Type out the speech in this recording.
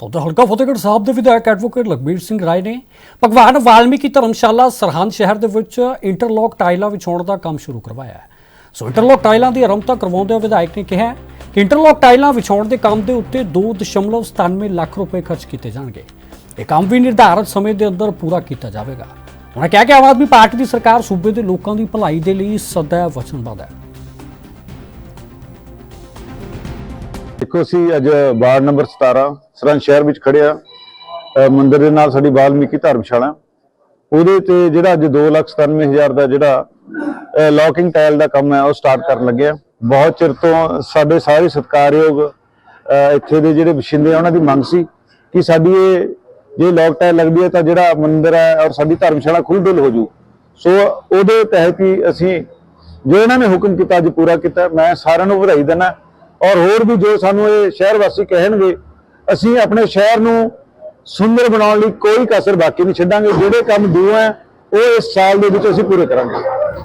ਤਾਂ ਉਧਰ ਹਲਕਾ ਫਤਿਹਗੜ੍ਹ ਸਾਹਿਬ ਦੇ ਵਿਧਾਇਕ ਐਡਵੋਕੇਟ ਲਖਬੀਰ ਸਿੰਘ ਰਾਏ ਨੇ ਭਗਵਾਨ ਵਾਲਮੀਕੀ ਧਰਮਸ਼ਾਲਾ ਸਰਹੰਦ ਸ਼ਹਿਰ ਦੇ ਵਿੱਚ ਇੰਟਰਲੋਕ ਟਾਈਲਾਂ ਵਿਛਾਉਣ ਦਾ ਕੰਮ ਸ਼ੁਰੂ ਕਰਵਾਇਆ ਹੈ। ਸੋ ਇੰਟਰਲੋਕ ਟਾਈਲਾਂ ਦੀ ਆਰੰਭਤਾ ਕਰਵਾਉਂਦਿਆਂ ਵਿਧਾਇਕ ਨੇ ਕਿਹਾ ਕਿ ਇੰਟਰਲੋਕ ਟਾਈਲਾਂ ਵਿਛਾਉਣ ਦੇ ਕੰਮ ਦੇ ਉੱਤੇ 2.97 ਲੱਖ ਰੁਪਏ ਖਰਚ ਕੀਤੇ ਜਾਣਗੇ। ਇਹ ਕੰਮ ਵੀ ਨਿਰਧਾਰਤ ਸਮੇਂ ਦੇ ਅੰਦਰ ਪੂਰਾ ਕੀਤਾ ਜਾਵੇਗਾ। ਉਹਨਾਂ ਕਿਹਾ ਕਿ ਆਮ ਆਦਮੀ ਪਾਰਟੀ ਦੀ ਸਰਕਾਰ ਸੂਬੇ ਦੇ ਲੋਕਾਂ ਦੀ ਭਲਾਈ ਦੇ ਲਈ ਸਦਾ ਵਚਨਬੱਧ ਹੈ। ਦੇਖੋ ਅਸੀਂ ਅੱਜ ਵਾਰਡ ਨੰਬਰ 17 ਸਰਹੰਦ ਸ਼ਹਿਰ ਵਿੱਚ ਖੜਿਆ ਅ, ਮੰਦਿਰ ਦੇ ਨਾਲ ਸਾਡੀ ਵਾਲਮੀਕੀ ਧਰਮਸ਼ਾਲਾ। ਉਹਦੇ ਤੇ ਜਿਹੜਾ ਅੱਜ 297000 ਦਾ ਜਿਹੜਾ ਲੌਕਿੰਗ ਟਾਇਲ ਦਾ ਕੰਮ ਹੈ ਉਹ ਸਟਾਰਟ ਕਰਨ ਲੱਗਿਆ ਬਹੁਤ ਚਿਰ ਤੋਂ ਸਾਡੇ ਸਾਰੇ ਸਤਿਕਾਰਯੋਗ ਇੱਥੇ ਦੇ ਜਿਹੜੇ ਵਸਿੰਦੇ ਆ ਉਹਨਾਂ ਦੀ ਮੰਗ ਸੀ ਕਿ ਸਾਡੀ ਇਹ ਜੇ ਲੌਕ ਟਾਇਲ ਲੱਗਦੀ ਹੈ ਤਾਂ ਜਿਹੜਾ ਮੰਦਿਰ ਹੈ ਔਰ ਸਾਡੀ ਧਰਮਸ਼ਾਲਾ ਖੁੱਲ੍ਹ ਹੋ ਜੂ। ਸੋ ਉਹਦੇ ਤਹਿਤ ਹੀ ਅਸੀਂ ਜੋ ਇਹਨਾਂ ਨੇ ਹੁਕਮ ਕੀਤਾ ਅੱਜ ਪੂਰਾ ਕੀਤਾ। ਮੈਂ ਸਾਰਿਆਂ ਨੂੰ ਵਧਾਈ ਦਿੰਦਾ। ਔਰ ਹੋਰ ਵੀ ਜੋ ਸਾਨੂੰ ਇਹ ਸ਼ਹਿਰ ਵਾਸੀ ਕਹਿਣਗੇ, ਅਸੀਂ ਆਪਣੇ ਸ਼ਹਿਰ ਨੂੰ ਸੁੰਦਰ ਬਣਾਉਣ ਲਈ ਕੋਈ ਕਸਰ ਬਾਕੀ ਨਹੀਂ ਛੱਡਾਂਗੇ। ਜਿਹੜੇ ਕੰਮ ਦੂਰ ਹੈ, ਉਹ ਇਸ ਸਾਲ ਦੇ ਵਿੱਚ ਅਸੀਂ ਪੂਰੇ ਕਰਾਂਗੇ।